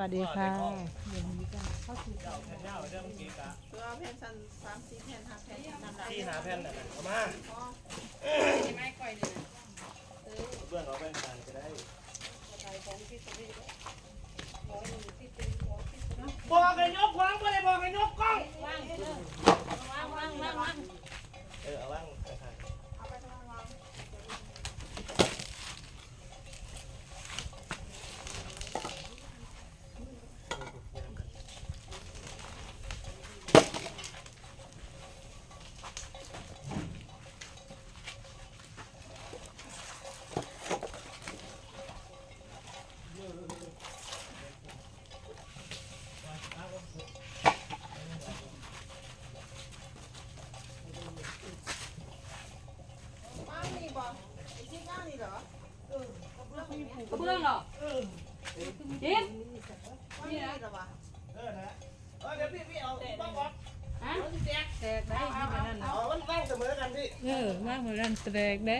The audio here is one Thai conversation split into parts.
วัสดีค่ะเจ้าแผ่นยาวเรื่องกีกะตัวแผ่นสันสามสี่แผ่นห้าแผ่นนั่นแหละที่หาแผ่นน่ะนะเอามาใช่ไหมก่อยเนี่ยเบื้องเอาแผ่นกันจะได้บอกให้ยกขวางไม่ได้บอกให้ยกกล้องว่างว่างว่างว่างว่างเออเอาว่างถ่าย เอาไปทางวาง ว่างนี่บ่ไอ้ที่ว่างนี่เหรอ กระเบื้องเหรอจิตว่างนี่เหรอวะเออนะเออเดี๋ยวพี่พี่เอาต้องก่อนฮะแตกได้ที่แบบนั้นเอามันว่างเสมอกันพี่เออว่าเหมือนกันแตกเด้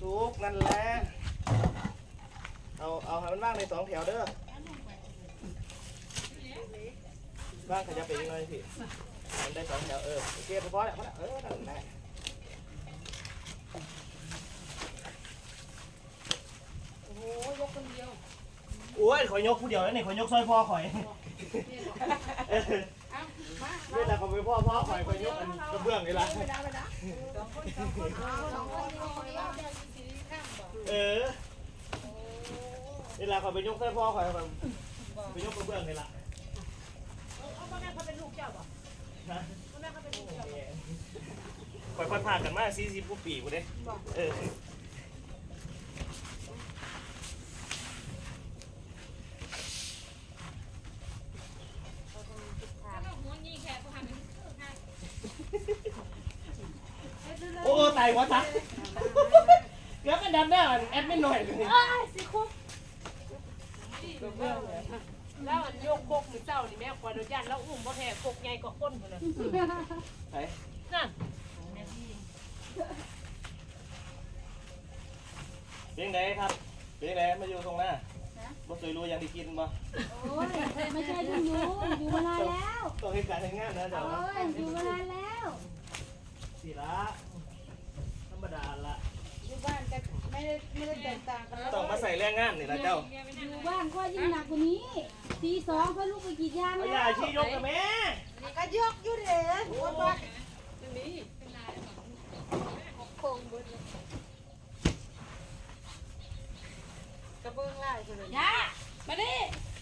ถูกนั่นแหละเอาเอาให้มันว่างในสองแถวเด้อว่างขยับไปอีกหน่อยพี่ให้มันได้สองแถวเออโอเคพอแล้วพอแล้วเออนั่นแหละ โอ้โหยกคนเดียว โอ้ยขอยยกผู้เดียวแล้วนี่ขอยยกซอยพ่อข่อยเออเอ้ามาเวลาเขาไปพ่อพ่อข่อยข่อยยกอันกระเบื้องนี่ละไปนะไปนะสองคนสองคนสองคนสองคนว่างเออเวลาเขาไปยกซอยพ่อข่อยข่อยไปยกกระเบื้องนี่ละเอาพ่อแม่เขาเป็นลูกเจ้าป่ะนะพ่อแม่เขาเป็นลูกเจ้าข่อยพัดผ่านกันมาสี่สิบกว่าปีกูเด้เออ โอ้ ตายหัวทักเดี๋ยวมันดันได้อะแอดไม่หน่อยเลยแล้วอันโยกกกมือเจ้านี่แม่ควรอนุญาตแล้วอุ้มพ่อแค่กกใหญ่กว่าก้นเลยไปนั่นเพียงไหนครับเพียงไหนมาอยู่ตรงหน้าบ่เคยรู้ยังได้กินบ่โอ้ยไม่ใช่ที่อยู่อยู่มานานแล้วต้องให้การให้งานนะเดี๋ยวโอ้ยอยู่มานานแล้วสิละธรรมดา ละอยู่บ้านแต่ไม่ได้ไม่ได้แตกต่างกันแล้วต้องมาใส่แรงงานนี่ละเจ้าอยู่บ้านก็ยิ่งหนักกว่านี้ทีสองเขาลูกไปกรีดยางเอาแล้อย่าวชี้ยกกับแม่ก็ยกอยู่เด้อหัวบ้าน กระเบื้องไล่คนเลย ย่ามาดิ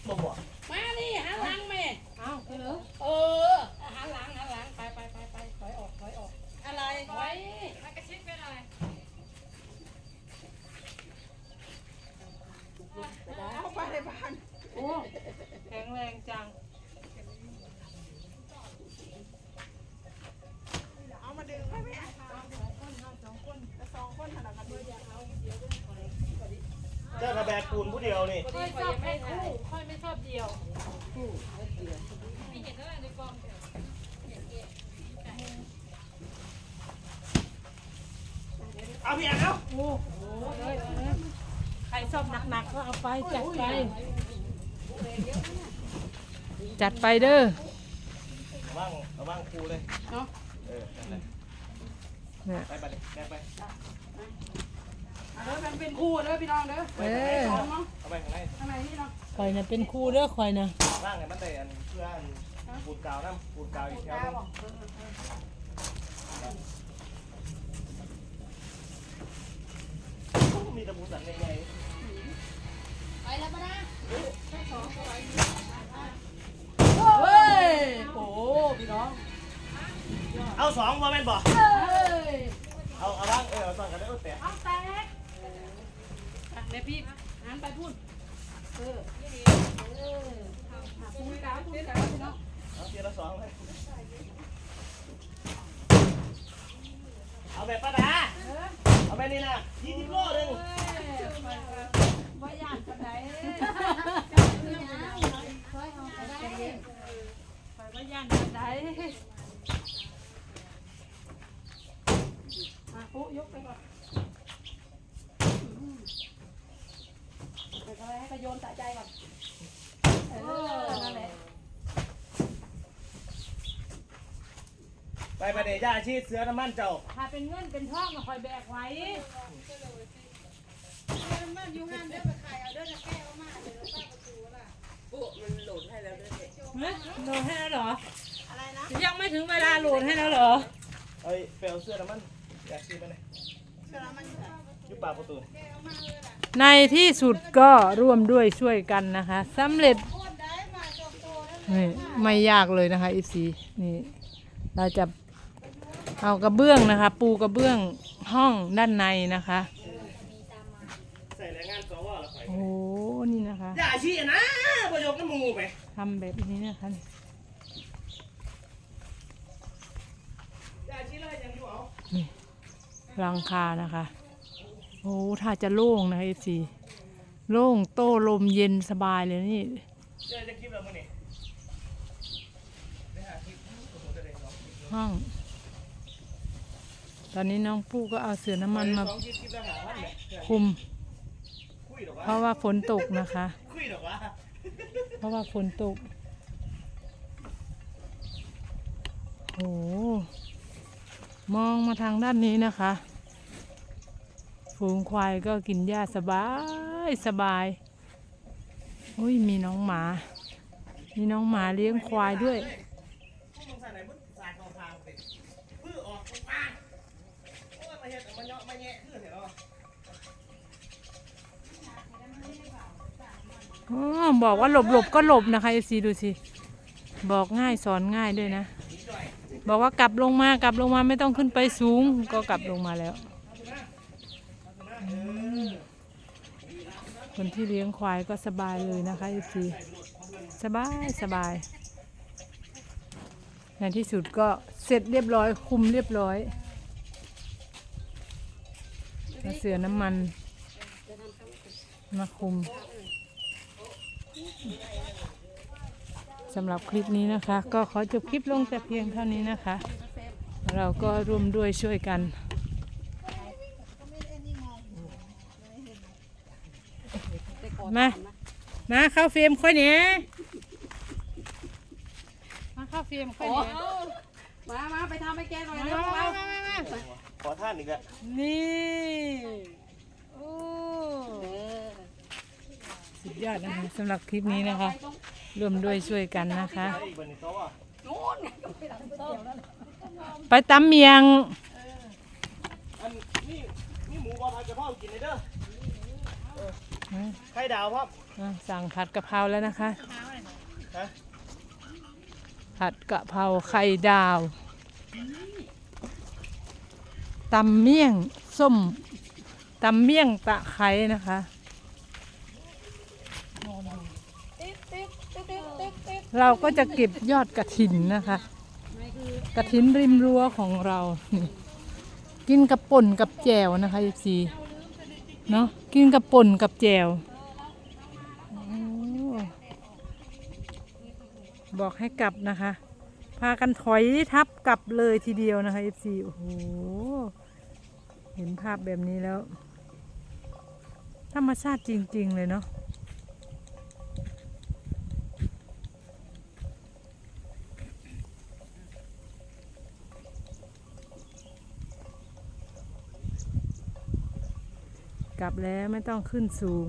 บ่บอก มาดิหันหลังแม่ เอ้า เออเออหันหลังหันหลังไปไปไปไปถอยออกถอยออก อะไร ถอย เข้าไปในบ้าน โอ้แข็งแรงจัง เอามาดึงไว้แม่เจ้ากระแบกปูนผู้เดียวนี่ค่อยชอบไม่คู่ค่อยไม่ชอบเดียว เอาพี่อ่านเอาโอ้โหเลยใครชอบหนักๆก็เอาไปจัดไป จัดไปเด้อว่างเอาว่างครูเลยเนาะเออนั่นแหละเนี่ยไปไปเลยแกไปเด้อมันเป็นคู่เด้อพี่น้องเด้อเออสองเนาะเอาไปข้างในข้างในนี่เนาะคอยนะเป็นครูเด้อคอยนะว่างไงมันได้อันเพื่ออันปูนกาวน้ำปูนกาวอีกแถวหนึงมีตะปูสันใหญ่ไปแล้วมานะ เฮ้ยโอ้พี่น้องๆเอาสองว่าแม่นบ่เฮ้ยเอาเอาว่างเออเอาสองกันได้โอ้แต่เอาแตกอะแม่พี่หันไปพูดเออเออพูดกาวพูดกาวพี่น้องเอาทีละสองเลยเอาแบบป้าดาเอาแบบนี้นะยี่สิบโลหนึงว่าอ ยากจะไหนถอยออกไปได้ไปว่าอยากจะไหนมาปุ๊ยกไปก่อนไปอะไรให้กระโยนสะใจก่อนเออนั่นแหละไปประเดี๋ยวย่าชีเสือน้ำมันเจ้า ถ้าเป็นเงินเป็นทองก็คอยแบกไว้ มันอยู่งานเด้อไปขายเอาเด้อจะแก้เอามาเดี๋ยวเราป้าประตูล่ะโหลดให้แล้วเหรอ อะไรนะยังไม่ถึงเวลาโหลดให้แล้วเหรอ เอ้ยไปเอาเสื้อน้ำมันอย่าชีไปไหนเชื่อแล้วมันอยู่ไหนอยู่ปากประตูในที่สุดก็ร่วมด้วยช่วยกันนะคะสำเร็จคตรได้มาจองตัวแล้วนี่ไม่ยากเลยนะคะอีซีนี่เราจะเอากระเบื้องนะคะ ปูกระเบื้องห้องด้านในนะคะ ใส่แรงงานสวเหรอไป โอ้โหนี่นะคะย่าชีอะนะประโยคน้ำมูไปทำแบบนี้นะคะย่าชีเลยยังอยู่เอานี่หลังคานะคะ โอ้ถ้าจะโล่งนะคะอีซีโล่งโต้ลมเย็นสบายเลยนี่ย่าจะคลิปเราเมื่อนี่ไปหาคลิปผมจะได้สองคลิปห้องตอนนี้น้องปู้ก็เอาเสือน้ำมันมาสองคลิปคลิปละหาพันเนี่ยคุมคุยหรอ เพราะว่าฝนตกนะคะ เพราะว่าฝนตกโอ้มองมาทางด้านนี้นะคะ ฝูงควายก็กินหญ้าสบายสบายอุ้ยมีน้องหมา มีน้องหมาเลี้ยงควายด้วยพวกมึงใส่ไหนมึงสายกองทางติพื้อออกตรงกลางโอ้ยมาเห็ดมาเนาะมาแงะเพื้อเห็นหรอ อบอกว่าหลบหลบก็หลบนะคะเอซีดูสิ บอกง่ายสอนง่ายด้วยนะ บอกว่ากลับลงมากลับลงมาไม่ต้องขึ้นไปสูง ก็กลับลงมาแล้ว คนที่เลี้ยงควายก็สบายเลยนะคะเอซีสบายสบายในที่สุดก็เสร็จเรียบร้อยคุมเรียบร้อยแล้วเสือน้ำมันมาคุม สำหรับคลิปนี้นะคะ ก็ขอจบคลิปลงแต่เพียงเท่านี้นะคะ เราก็ร่วมด้วยช่วยกันมา มาเข้าเฟรมค่อยเนี้ยมาเข้าเฟรมค่อยโอ้เนี้ยมามาไปทำให้แกหน่อยมาเร็วมาเรามามามาขอท่านอีกแล้วนี่โอ้ เออ สุด ยอดนะคะสำหรับคลิปนี้นะคะ ร่วมด้วยช่วยกันนะคะไอ้อีกบันนี้โต๊ะอะนู่นไงก็ไปทำเต้าแล้วไปตำเมียง อันนี่นี่หมูบอผัดกะเพรากินเลยเด้อเออไข่ดาวพ่ออะสั่งผัดกะเพราแล้วนะคะ ฮะผัดกะเพราไข่ดาวตำเมี่ยงส้มตำเมี่ยงตะไคร้นะคะ ติ๊กติ๊กติ๊กติ๊กติ๊กติ๊ก เราก็จะเก็บยอดกระถินนะคะ กระถินริมรั้วของเรานี่กินกับป่นกับแจวนะคะสีเนาะกินกับป่นกับแจวอบอกให้กลับนะคะ พากันถอยทับกลับเลยทีเดียวนะคะสีโอ้โหเห็นภาพแบบนี้แล้ว ธรรมชาติจริง ๆ เลยเนาะ กลับแล้วไม่ต้องขึ้นสูง